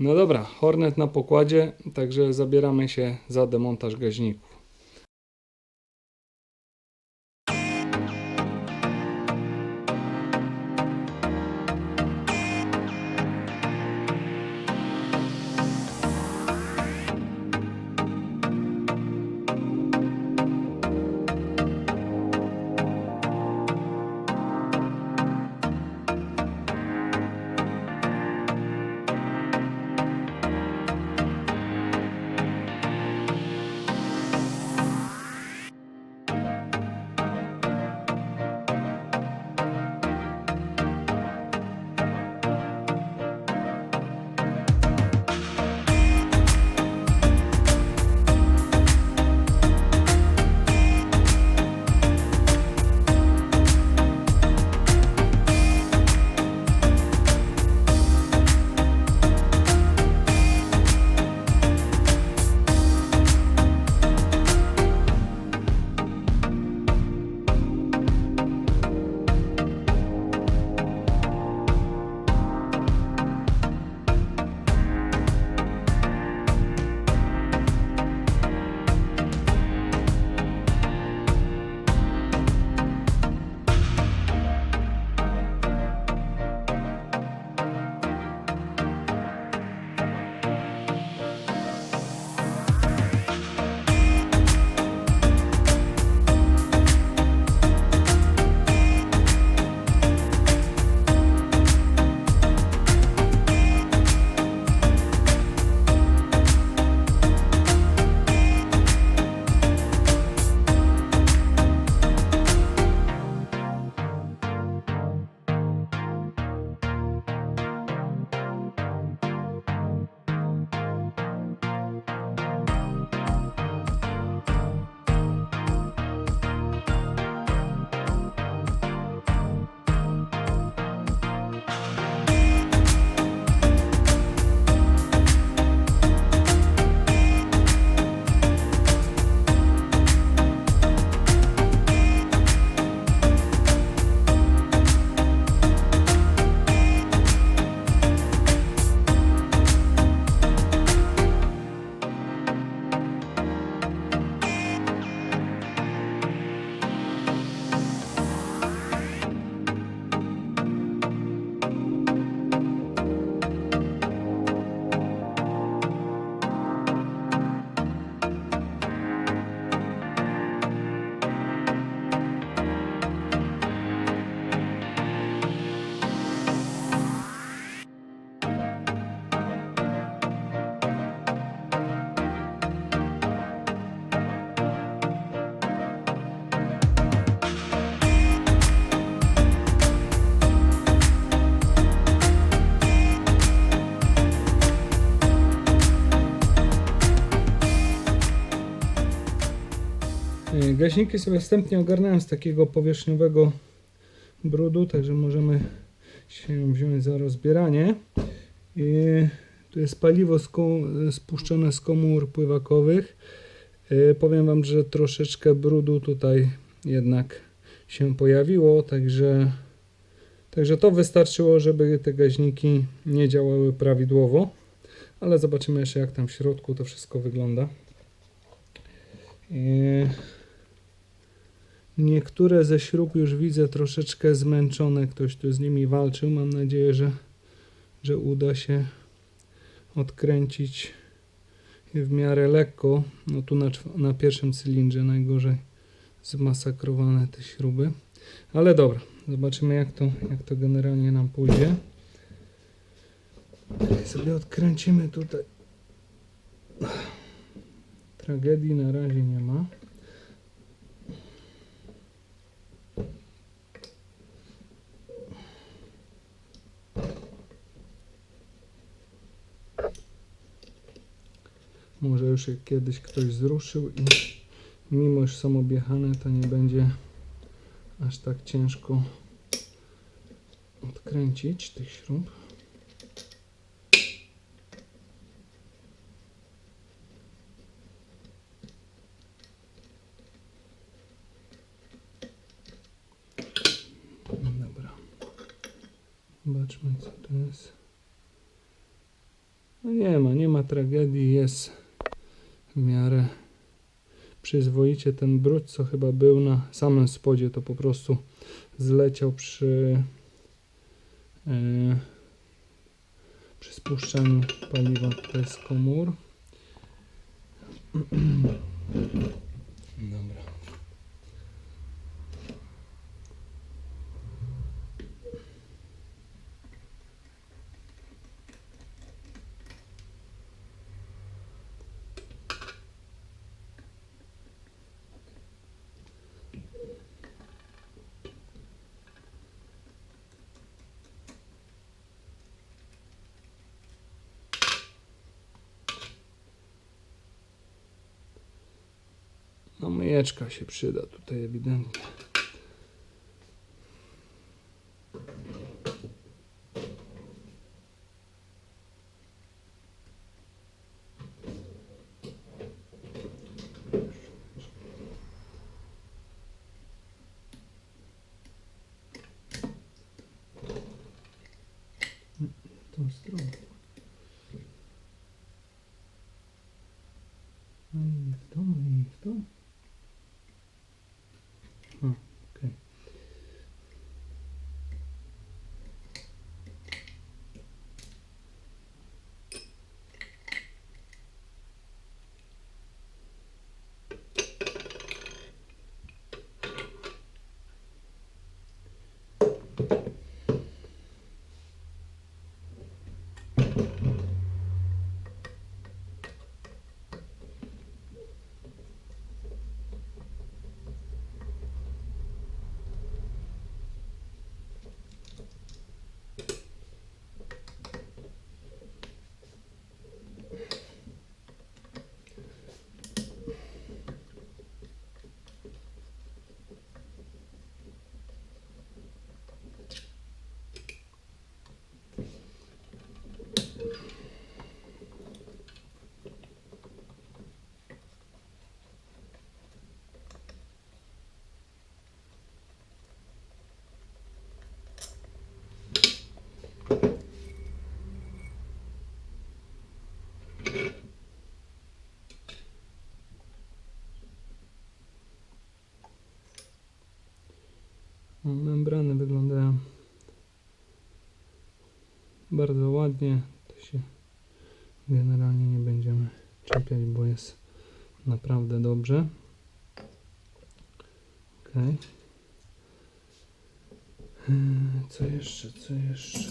No dobra, Hornet na pokładzie, także zabieramy się za demontaż gaźników. Gaśniki sobie wstępnie ogarnąłem z takiego powierzchniowego brudu, także możemy się wziąć za rozbieranie. I tu jest paliwo spuszczone z komór pływakowych. Y, Powiem Wam, że troszeczkę brudu tutaj jednak się pojawiło, także, także to wystarczyło, żeby te gaźniki nie działały prawidłowo. Ale zobaczymy jeszcze jak tam w środku to wszystko wygląda. I Niektóre ze śrub już widzę troszeczkę zmęczone. Ktoś tu z nimi walczył. Mam nadzieję, że, że uda się odkręcić w miarę lekko. No tu na, na pierwszym cylindrze najgorzej zmasakrowane te śruby. Ale dobra, zobaczymy jak to, jak to generalnie nam pójdzie. Sobie odkręcimy tutaj. Tragedii na razie nie ma. Może już je kiedyś ktoś zruszył i mimo że są objechane, to nie będzie aż tak ciężko odkręcić tych śrub. Dobra. Zobaczmy co to jest. No nie ma, nie ma tragedii, jest w miarę przyzwoicie ten brud, co chyba był na samym spodzie, to po prostu zleciał przy e, przy spuszczaniu paliwa tutaj z komór. Dobra. No myjeczka się przyda tutaj ewidentnie. W tą stronę. No i w tą, i w tą. A, okej. No, Membrany wyglądają bardzo ładnie. To się generalnie nie będziemy czepiać, bo jest naprawdę dobrze. Ok. Co jeszcze? Co jeszcze?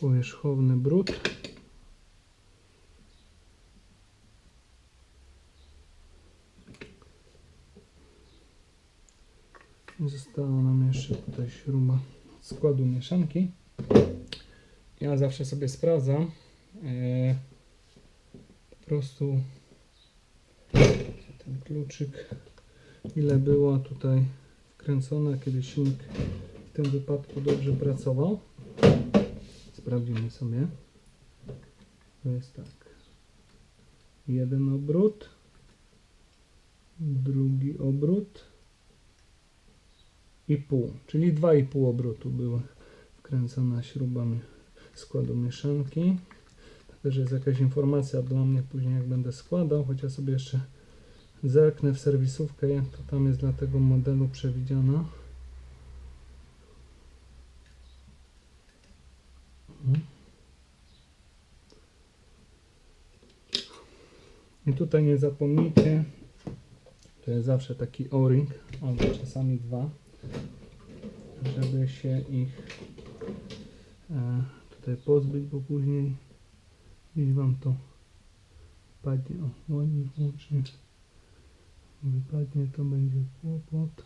powierzchowny brud. Została nam jeszcze tutaj śruba składu mieszanki. Ja zawsze sobie sprawdzam e, po prostu ten kluczyk ile było tutaj wkręcone, kiedy silnik w tym wypadku dobrze pracował. Sprawdzimy sobie. To jest tak. jeden obrót, drugi obrót i pół, czyli dwa i pół obrotu były wkręcone śrubami składu mieszanki. To też jest jakaś informacja dla mnie później jak będę składał, choć ja sobie jeszcze zerknę w serwisówkę jak to tam jest dla tego modelu przewidziane. I tutaj nie zapomnijcie, to jest zawsze taki o-ring, albo czasami dwa, żeby się ich e, tutaj pozbyć, bo później gdzieś Wam to padnie, o, ładnie włącznie wypadnie, to będzie kłopot.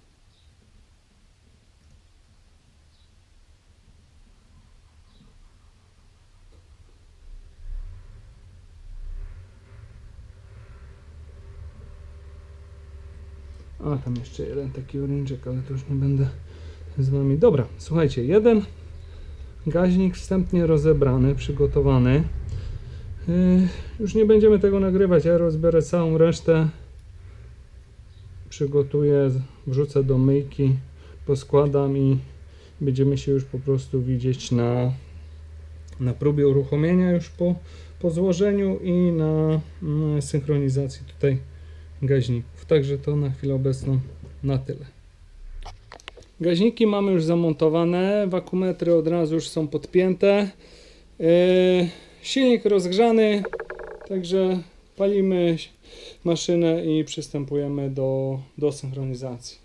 A, tam jeszcze jeden taki orężek, ale to już nie będę z Wami. Dobra, słuchajcie, jeden gaźnik wstępnie rozebrany, przygotowany. Yy, już nie będziemy tego nagrywać, ja rozbiorę całą resztę. Przygotuję, wrzucę do myjki, poskładam i będziemy się już po prostu widzieć na, na próbie uruchomienia już po, po złożeniu i na mm, synchronizacji tutaj gaźników. Także to na chwilę obecną na tyle. Gaźniki mamy już zamontowane, wakumetry od razu już są podpięte. Yy, silnik rozgrzany, także palimy maszynę i przystępujemy do, do synchronizacji.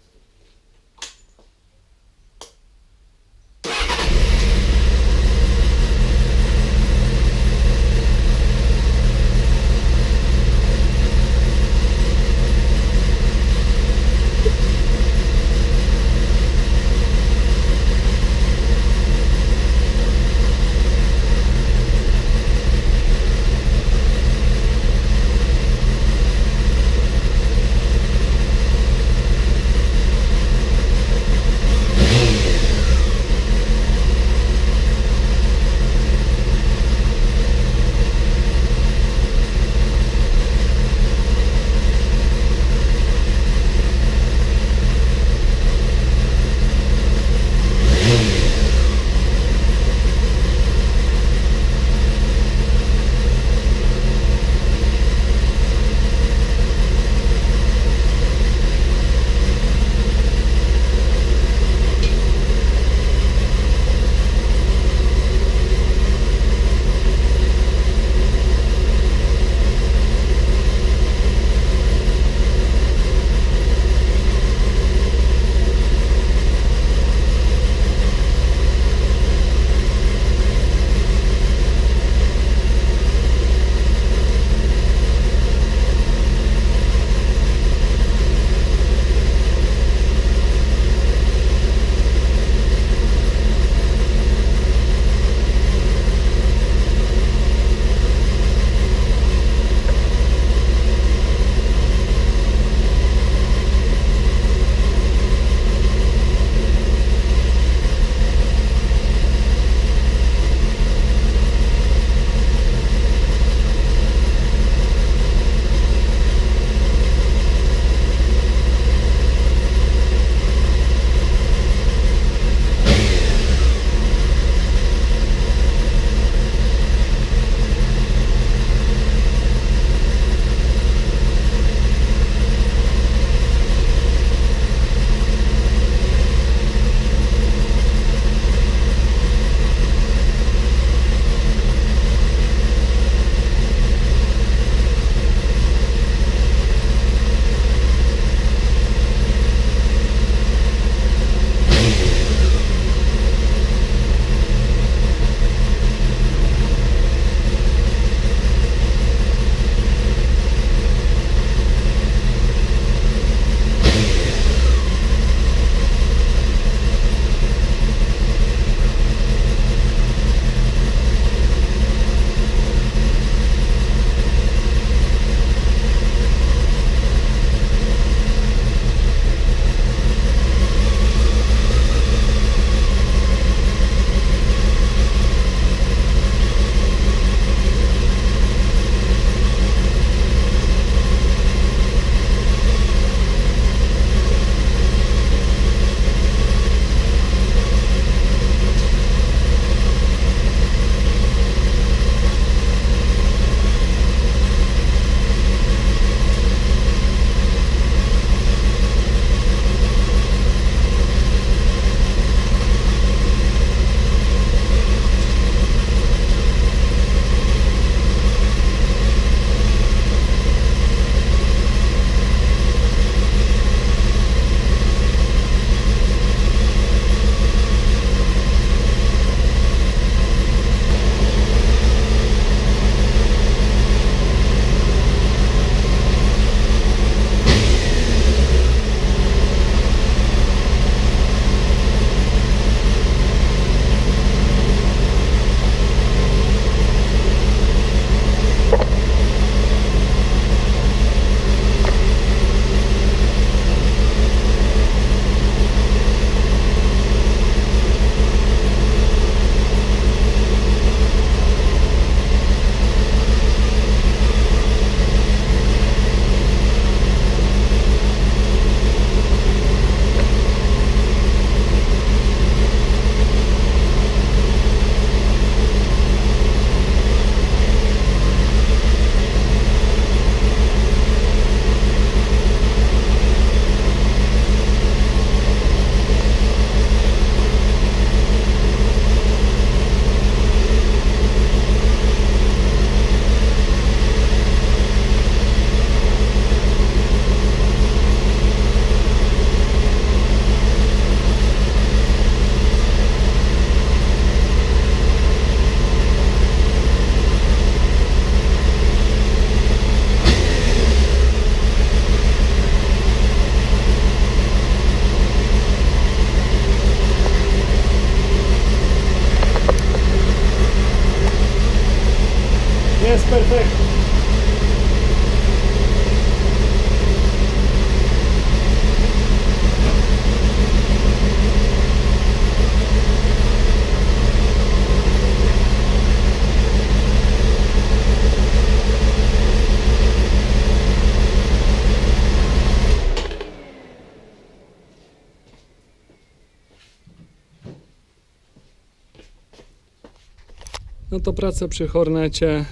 No to prace przy Hornecie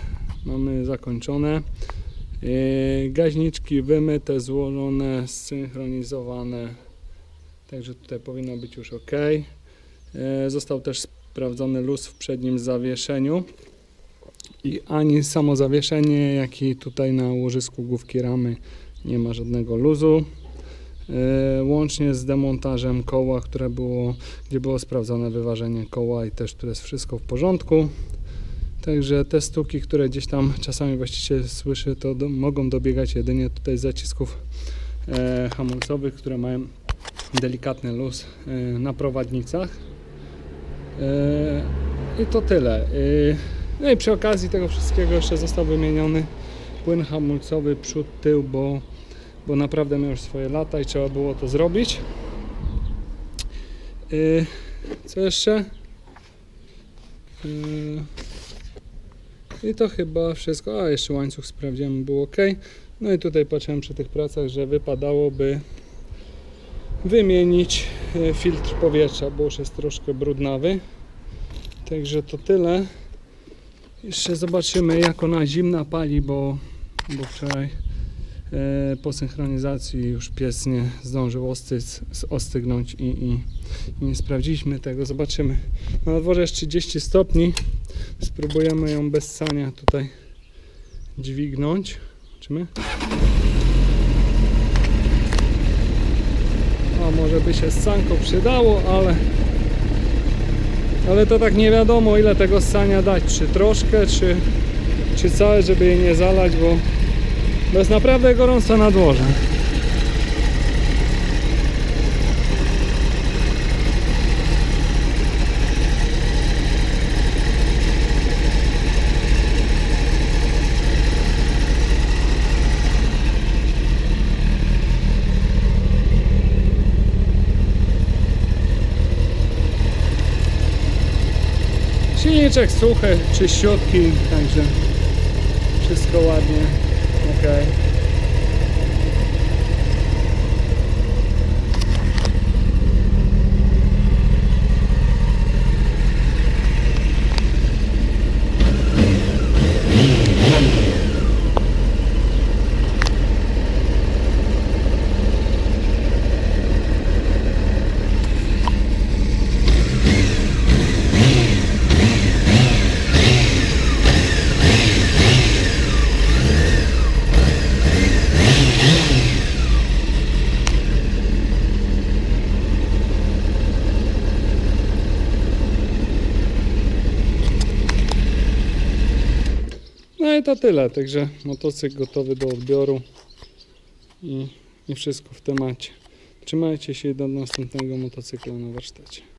mamy zakończone. Yy, Gaźniczki wymyte, złożone, zsynchronizowane. Także tutaj powinno być już ok. Yy, Został też sprawdzony luz w przednim zawieszeniu. I ani samo zawieszenie, jak i tutaj na łożysku główki ramy nie ma żadnego luzu. Yy, Łącznie z demontażem koła, które było, gdzie było sprawdzone wyważenie koła i też tu jest wszystko w porządku. Także te stuki, które gdzieś tam czasami właściciel słyszy, to do, mogą dobiegać jedynie tutaj zacisków e, hamulcowych, które mają delikatny luz e, na prowadnicach. E, I to tyle. E, no i przy okazji tego wszystkiego jeszcze został wymieniony płyn hamulcowy przód, tył, bo, bo naprawdę miał już swoje lata i trzeba było to zrobić. E, co jeszcze? E, i to chyba wszystko. A jeszcze łańcuch sprawdziłem, był ok. No i tutaj patrzyłem przy tych pracach, że wypadałoby wymienić e, filtr powietrza, bo już jest troszkę brudnawy. Także to tyle. Jeszcze zobaczymy jak ona zimna pali, bo, bo wczoraj po synchronizacji już pies nie zdążył ostyc, ostygnąć i, i, i nie sprawdziliśmy tego. Zobaczymy. Na dworze jest 30 stopni. Spróbujemy ją bez sania tutaj dźwignąć. Zobaczymy. A może by się sanko przydało, ale ale to tak nie wiadomo ile tego sania dać. Czy troszkę, czy, czy całe, żeby jej nie zalać, bo, bo jest naprawdę gorąco na dworze. Silniczek suchy, czyściutki, także wszystko ładnie. Ok. Tyle, także motocykl gotowy do odbioru i, i wszystko w temacie. Trzymajcie się do następnego motocykla na warsztacie.